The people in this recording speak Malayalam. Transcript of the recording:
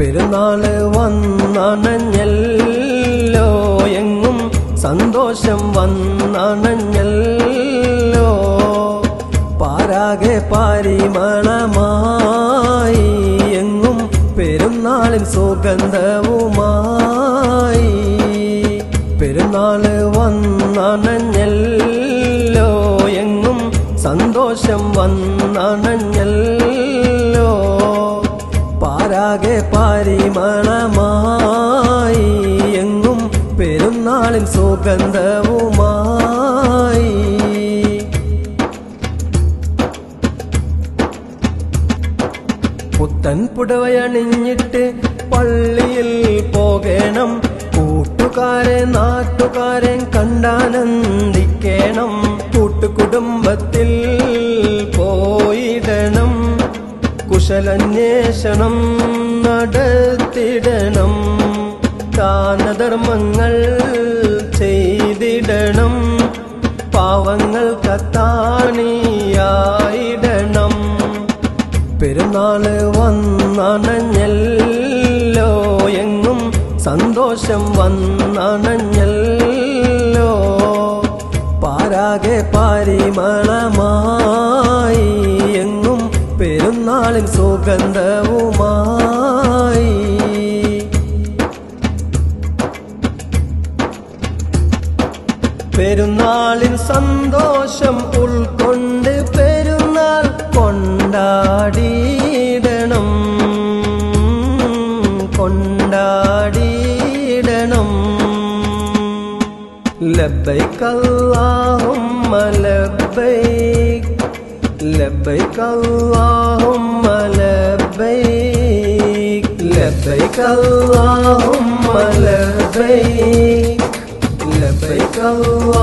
പെരുന്നാൾ വന്നണഞ്ഞല്ലോ. എങ്ങും സന്തോഷം വന്നണഞ്ഞല്ലോ. പാരാകെ പാരിമളമായി എങ്ങും പെരുന്നാളിൻ സുഗന്ധവുമായി. പെരുന്നാൾ വന്നണഞ്ഞല്ലോ. എങ്ങും സന്തോഷം വന്നണഞ്ഞല്ലോ. പാരാകെ പരിമണമായി എങ്ങും പെരുന്നാളിൻ സുഗന്ധവുമായി. പുത്തൻ പുടവയണിഞ്ഞിട്ട് പള്ളിയിൽ പോകണം കൂട്ടുകാരെ നാട്ടുകാരെ കണ്ടാനന്ദിക്കണം. കൂട്ടുകുടുംബത്തിൽ കുശലന്വേഷണം നടത്തിടണം ദാനധർമ്മങ്ങൾ ചെയ്തിടണം പാവങ്ങൾ കത്താണിയായിടണം പെരുന്നാൾ വന്നണഞ്ഞല്ലോ എങ്ങും സന്തോഷം വന്നണഞ്ഞല്ലോ പാരാകെ പാരിമളമായി പെരുന്നാളിൻ സുഗന്ധവുമായി. പെരുന്നാളിൻ സന്തോഷം ഉൾക്കൊണ്ട് പെരുന്നാൾ കൊണ്ടാടിയിടണം. കൊണ്ടാടിയിടണം. ലബ്ബൈക്ക് അല്ലാഹുമ്മ لبيك اللهم لبيك لبيك اللهم لبيك لبيك الله